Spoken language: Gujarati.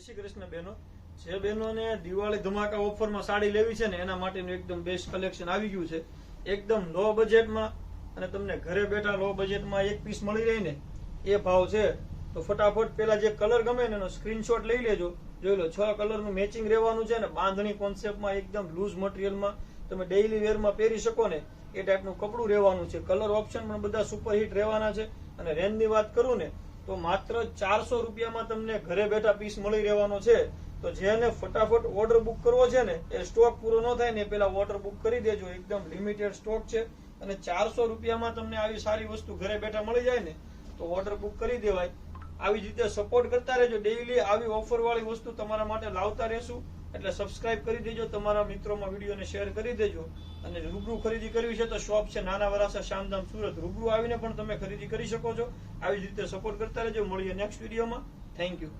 શ્રી કૃષ્ણ બહેનો. જે બહેનોને દિવાળી ધમાકા ઓફરમાં સાડી લેવી છે ને એના માટેનું એકદમ બેસ્ટ કલેક્શન આવી ગયું છે. એકદમ લો બજેટમાં અને તમને ઘરે બેઠા લો બજેટમાં એક પીસ મળી રહી ને એ ભાવ છે. તો ફટાફટ પેલા જે કલર ગમે ને એનો સ્ક્રીનશોટ લઈ લેજો. જોઈ લો, છ કલરનું મેચિંગ રહેવાનું છે ને બાંધણી કોન્સેપ્ટમાં એકદમ લૂઝ મટીરિયલમાં તમે ડેઇલી વેરમાં પહેરી શકો ને એ ટાઈપનું કપડું રહેવાનું છે. કલર ઓપ્શન પણ બધા સુપરહિટ રહેવાના છે. અને રેન્જની વાત કરું ને તો માત્ર ચારસો રૂપિયામાં તમને ઘરે બેઠા પીસ મળી રહેવાનો છે. તો જેને ફટાફટ ઓર્ડર બુક કરવો છે ને, એ સ્ટોક પૂરો ન થાય ને પેલા ઓર્ડર બુક કરી દેજો. એકદમ લિમિટેડ સ્ટોક છે. અને ચારસો રૂપિયામાં તમને આવી સારી વસ્તુ ઘરે બેઠા મળી જાય ને, તો ઓર્ડર બુક કરી દેવાય. આવી જ રીતે સપોર્ટ કરતા રહેજો. ડેઈલી આવી ઓફર વાળી વસ્તુ તમારા માટે લાવતા રહેશું. એટલે સબસ્ક્રાઇબ કરી દેજો, તમારા મિત્રોમાં વિડીયોને શેર કરી દેજો. અને રૂબરૂ ખરીદી કરવી છે તો શોપ છે નાના વરાસા શામધામ સુરત. રૂબરૂ આવીને પણ તમે ખરીદી કરી શકો છો. આવી જ રીતે સપોર્ટ કરતા રહેજો. મળીએ નેક્સ્ટ વિડીયોમાં થેન્ક યુ